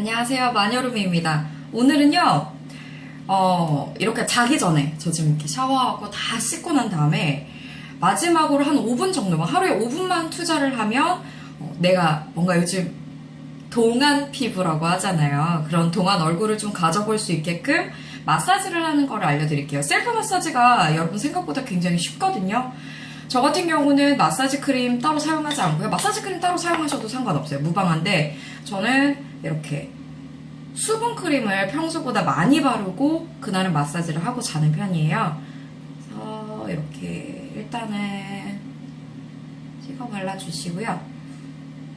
안녕하세요. 마녀룸입니다. 오늘은요, 어, 이렇게 자기 전에 저 지금 이렇게 샤워하고 다 씻고 난 다음에 마지막으로 한 5분 정도만, 하루에 5분만 투자를 하면 어, 내가 뭔가 요즘 동안 피부라고 하잖아요. 그런 동안 얼굴을 좀 가져볼 수 있게끔 마사지를 하는 걸 알려드릴게요. 셀프 마사지가 여러분 생각보다 굉장히 쉽거든요. 저 같은 경우는 마사지 크림 따로 사용하지 않고요. 마사지 크림 따로 사용하셔도 상관없어요. 무방한데 저는 이렇게 수분 크림을 평소보다 많이 바르고 그날은 마사지를 하고 자는 편이에요. 그래서 이렇게 일단은 찍어 발라주시고요.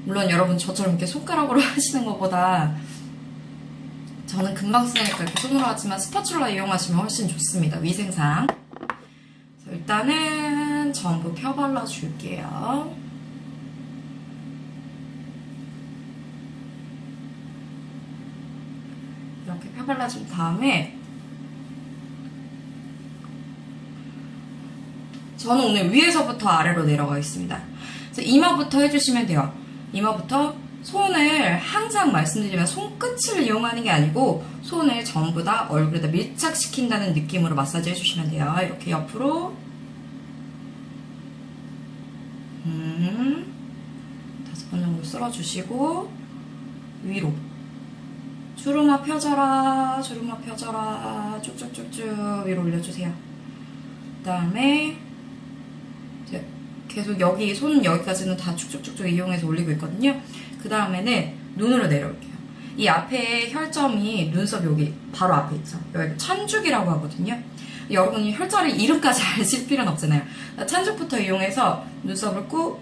물론 여러분 저처럼 이렇게 손가락으로 하시는 것보다 저는 금방 쓰니까 이렇게 손으로 하지만 스파츌라 이용하시면 훨씬 좋습니다. 위생상. 일단은 전부 펴 발라줄게요. 이렇게 펴 발라준 다음에 저는 오늘 위에서부터 아래로 내려가 있습니다. 이마부터 해주시면 돼요. 이마부터 손을 항상 말씀드리면 손끝을 이용하는 게 아니고 손을 전부 다 얼굴에다 밀착시킨다는 느낌으로 마사지 해주시면 돼요. 이렇게 옆으로 음, 다섯 번 정도 쓸어주시고 위로 주름아 펴져라 주름아 펴져라 쭉쭉쭉쭉 위로 올려주세요. 그 다음에 계속 여기 손 여기까지는 다 쭉쭉쭉쭉 이용해서 올리고 있거든요. 그 다음에는 눈으로 내려올게요. 이 앞에 혈점이 눈썹 여기 바로 앞에 있죠. 여기 찬죽이라고 하거든요. 여러분이 혈자리 이름까지 아실 필요는 없잖아요. 찬죽부터 이용해서 눈썹을 꾹,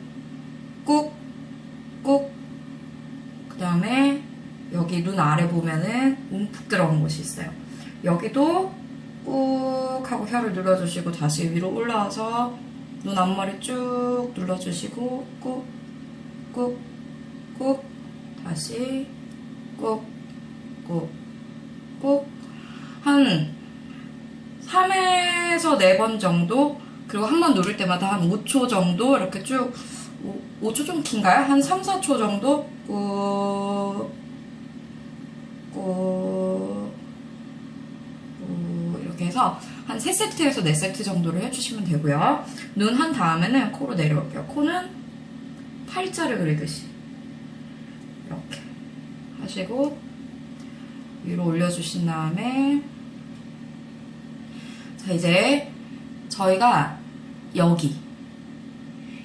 꾹, 꾹. 그 다음에 여기 눈 아래 보면은 움푹 들어간 곳이 있어요. 여기도 꾹 하고 혀를 눌러주시고 다시 위로 올라와서 눈 앞머리 쭉 눌러주시고 꾹, 꾹, 꾹, 다시 꾹, 꾹, 꾹. 한 3에서 4번 정도 그리고 한 번 누를 때마다 한 5초 정도 이렇게 쭉 5, 초 좀 긴가요? 한 3, 4초 정도 꾹, 꾹, 꾹 이렇게 해서 한 3세트에서 4세트 정도를 해주시면 되고요. 눈 한 다음에는 코로 내려올게요. 코는 팔자를 그리듯이 이렇게 하시고 위로 올려주신 다음에 자 이제 저희가 여기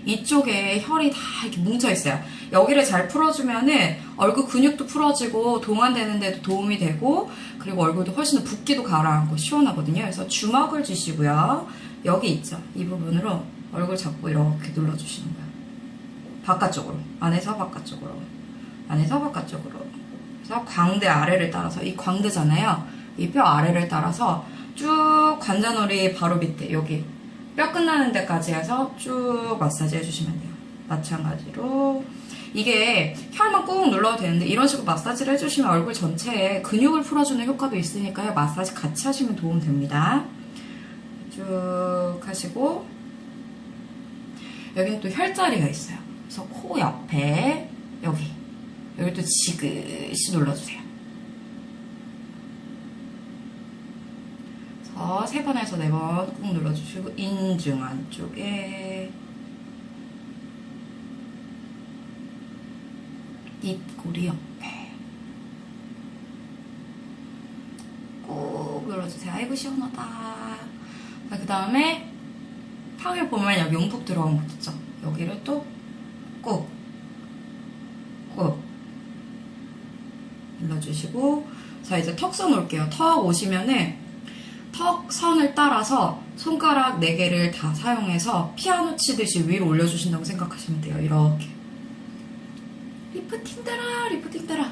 이쪽에 혈이 다 이렇게 뭉쳐 있어요. 여기를 잘 풀어주면은 얼굴 근육도 풀어지고 동안되는 데도 도움이 되고 그리고 얼굴도 훨씬 더 붓기도 가라앉고 시원하거든요. 그래서 주먹을 쥐시고요. 여기 있죠. 이 부분으로 얼굴 잡고 이렇게 눌러주시는 거예요. 바깥쪽으로 안에서 바깥쪽으로 안에서 바깥쪽으로 그래서 광대 아래를 따라서 이 광대잖아요. 이 뼈 아래를 따라서 쭉 관자놀이 바로 밑에 여기 뼈 끝나는 데까지 해서 쭉 마사지 해주시면 돼요. 마찬가지로 이게 혈만 꾹 눌러도 되는데 이런 식으로 마사지를 해주시면 얼굴 전체에 근육을 풀어주는 효과도 있으니까요. 마사지 같이 하시면 도움 됩니다. 쭉 하시고 여기는 또 혈자리가 있어요. 그래서 코 옆에 여기 여기 또 지그시 눌러주세요. 그래서 세 번에서 네 번 꾹 눌러주시고 인중 안쪽에 입꼬리 옆에 꾹 눌러주세요. 아이고 시원하다. 그 다음에 탕을 보면 여기 움푹 들어간 곳 있죠? 여기를 또 꾹, 꾹 눌러주시고 자 이제 턱선 올게요. 턱 오시면은 턱 선을 따라서 손가락 4개를 다 사용해서 피아노 치듯이 위로 올려주신다고 생각하시면 돼요. 이렇게 리프팅 따라 리프팅 따라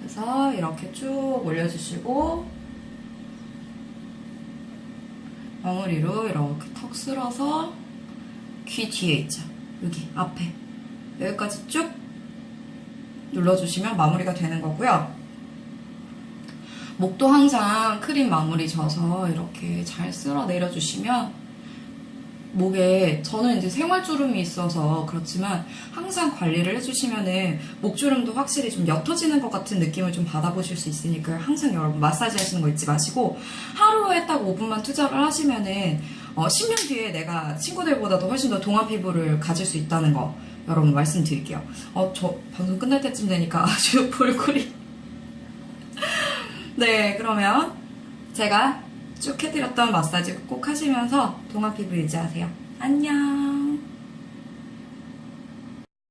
그래서 이렇게 쭉 올려주시고 엉덩이로 이렇게 턱 쓸어서 귀 뒤에 있죠. 여기 앞에 여기까지 쭉 눌러주시면 마무리가 되는 거고요. 목도 항상 크림 마무리 져서 이렇게 잘 쓸어 내려주시면 목에 저는 이제 생활주름이 있어서 그렇지만 항상 관리를 해주시면은 목주름도 확실히 좀 옅어지는 것 같은 느낌을 좀 받아보실 수 있으니까 항상 여러분 마사지 하시는 거 잊지 마시고 하루에 딱 5분만 투자를 하시면은 어, 10년 뒤에 내가 친구들보다도 훨씬 더 동안 피부를 가질 수 있다는 거 여러분 말씀드릴게요. 어, 저 방송 끝날 때쯤 되니까 아주 볼골이. 네, 그러면 제가 쭉 해드렸던 마사지 꼭 하시면서 동안 피부 유지하세요. 안녕.